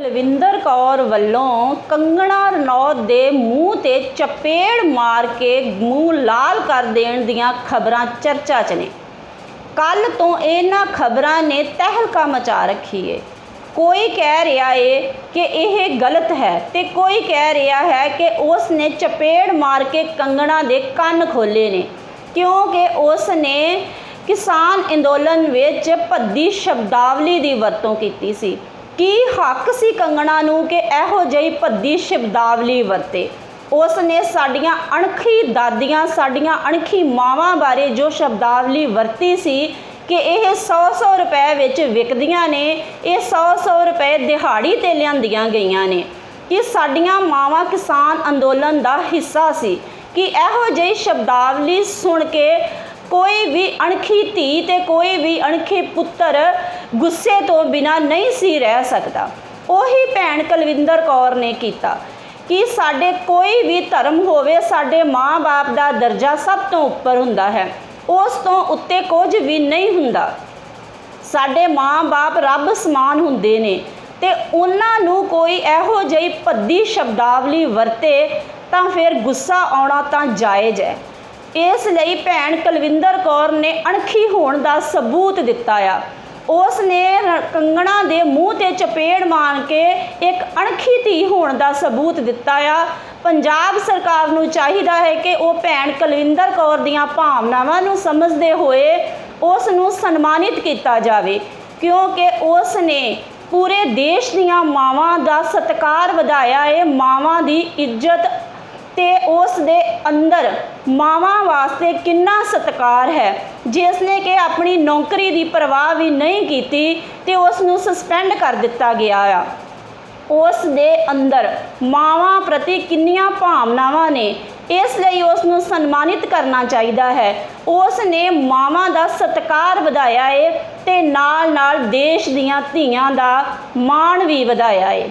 ਕੁਲਵਿੰਦਰ ਕੌਰ ਵੱਲੋਂ ਕੰਗਣਾ ਰਣੌਤ ਦੇ ਮੂੰਹ ਤੇ ਚਪੇੜ ਮਾਰ ਕੇ ਮੂੰਹ ਲਾਲ ਕਰ ਦੇਣ ਦੀਆਂ ਖਬਰਾਂ ਚਰਚਾ 'ਚ ਨੇ। ਕੱਲ ਤੋਂ ਇਹਨਾਂ ਖਬਰਾਂ ਨੇ ਤਹਿਲਕਾ ਮਚਾ ਰੱਖੀ ਏ। ਕੋਈ ਕਹਿ ਰਿਹਾ ਏ ਕਿ ਇਹ ਗਲਤ ਹੈ ਤੇ ਕੋਈ ਕਹਿ ਰਿਹਾ ਹੈ ਕਿ ਉਸ ਨੇ ਚਪੇੜ ਮਾਰ ਕੇ ਕੰਗਣਾ ਦੇ ਕੰਨ ਖੋਲੇ ਨੇ, ਕਿਉਂਕਿ ਉਸ ਨੇ ਕਿਸਾਨ ਅੰਦੋਲਨ ਵਿੱਚ ਭੱਦੀ ਸ਼ਬਦਾਵਲੀ ਦੀ ਵਰਤੋਂ ਕੀਤੀ ਸੀ। ਕੀ ਹੱਕ ਸੀ ਕੰਗਣਾ ਨੂੰ ਕਿ ਇਹੋ ਜਿਹੀ ਭੱਦੀ ਸ਼ਬਦਾਵਲੀ ਵਰਤੇ? ਉਸ ਨੇ ਸਾਡੀਆਂ ਅਣਖੀ ਦਾਦੀਆਂ, ਸਾਡੀਆਂ ਅਣਖੀ ਮਾਵਾਂ ਬਾਰੇ ਜੋ ਸ਼ਬਦਾਵਲੀ ਵਰਤੀ ਸੀ ਕਿ ਇਹ 100-100 ਰੁਪਏ ਵਿੱਚ ਵਿਕਦੀਆਂ ਨੇ, ਇਹ 100-100 ਰੁਪਏ ਦਿਹਾੜੀ ਤੇ ਲਿਆਂਦੀਆਂ ਗਈਆਂ ਨੇ। ਕਿ ਸਾਡੀਆਂ ਮਾਵਾਂ ਕਿਸਾਨ ਅੰਦੋਲਨ ਦਾ ਹਿੱਸਾ ਸੀ, ਕਿ ਇਹੋ ਜਿਹੀ ਸ਼ਬਦਾਵਲੀ ਸੁਣ ਕੇ ਕੋਈ ਵੀ ਅਣਖੀ ਧੀ ਤੇ ਕੋਈ ਵੀ ਅਣਖੀ ਪੁੱਤਰ ਗੁੱਸੇ ਤੋਂ ਬਿਨਾ ਨਹੀਂ ਸੀ ਰਹਿ ਸਕਦਾ। ਉਹੀ ਭੈਣ ਕੁਲਵਿੰਦਰ ਕੌਰ ਨੇ ਕੀਤਾ ਕਿ ਸਾਡੇ ਕੋਈ ਵੀ ਧਰਮ ਹੋਵੇ, ਸਾਡੇ ਮਾਂ-ਬਾਪ ਦਾ ਦਰਜਾ ਸਭ ਤੋਂ ਉੱਪਰ ਹੁੰਦਾ ਹੈ। ਉਸ ਤੋਂ ਉੱਤੇ ਕੁਝ ਵੀ ਨਹੀਂ ਹੁੰਦਾ। ਸਾਡੇ ਮਾਂ-ਬਾਪ ਰੱਬ ਸਮਾਨ ਹੁੰਦੇ ਨੇ ਤੇ ਉਹਨਾਂ ਨੂੰ ਕੋਈ ਇਹੋ ਜਿਹੀ ਭੱਦੀ ਸ਼ਬਦਾਵਲੀ ਵਰਤੇ ਤਾਂ ਫਿਰ ਗੁੱਸਾ ਆਉਣਾ ਤਾਂ ਜਾਇਜ਼ ਹੈ। ਇਸ ਲਈ ਭੈਣ ਕੁਲਵਿੰਦਰ ਕੌਰ ਨੇ ਅਣਖੀ ਹੋਣ ਦਾ ਸਬੂਤ ਦਿੱਤਾ ਆ। ਉਸ ਨੇ ਰ- ਕੰਗਣਾ ਦੇ ਮੂੰਹ ਤੇ ਚਪੇੜ ਮਾਰ ਕੇ ਇੱਕ ਅਣਖੀ ਧੀ ਹੋਣ ਦਾ ਸਬੂਤ ਦਿੱਤਾ ਆ। ਪੰਜਾਬ ਸਰਕਾਰ ਨੂੰ ਚਾਹੀਦਾ ਹੈ ਕਿ ਉਹ ਭੈਣ ਕੁਲਵਿੰਦਰ ਕੌਰ ਦੀਆਂ ਭਾਵਨਾਵਾਂ ਨੂੰ ਸਮਝਦੇ ਹੋਏ ਉਸ ਨੂੰ ਸਨਮਾਨਿਤ ਕੀਤਾ ਜਾਵੇ, ਕਿਉਂਕਿ ਉਸ ਨੇ ਪੂਰੇ ਦੇਸ਼ ਦੀਆਂ ਮਾਵਾਂ ਦਾ ਸਤਿਕਾਰ ਵਧਾਇਆ ਹੈ ਮਾਵਾਂ ਦੀ ਇੱਜ਼ਤ ਤੇ ਉਸ ਦੇ ਅੰਦਰ ਮਾਵਾਂ ਵਾਸਤੇ ਕਿੰਨਾ ਸਤਿਕਾਰ ਹੈ। ਜਿਸ ਨੇ ਕਿ ਆਪਣੀ ਨੌਕਰੀ ਦੀ ਪਰਵਾਹ ਵੀ ਨਹੀਂ ਕੀਤੀ, ਤੇ ਉਸ ਨੂੰ ਸਸਪੈਂਡ ਕਰ ਦਿੱਤਾ ਗਿਆ ਆ। ਉਸ ਦੇ ਅੰਦਰ ਮਾਵਾਂ ਪ੍ਰਤੀ ਕਿੰਨੀਆਂ ਭਾਵਨਾਵਾਂ ਨੇ। ਇਸ ਲਈ ਉਸ ਨੂੰ ਸਨਮਾਨਿਤ ਕਰਨਾ ਚਾਹੀਦਾ ਹੈ। ਉਸ ਨੇ ਮਾਵਾਂ ਦਾ ਸਤਿਕਾਰ ਵਧਾਇਆ ਏ ਤੇ ਨਾਲ ਨਾਲ ਦੇਸ਼ ਦੀਆਂ ਧੀਆਂ ਦਾ ਮਾਣ ਵੀ ਵਧਾਇਆ ਏ।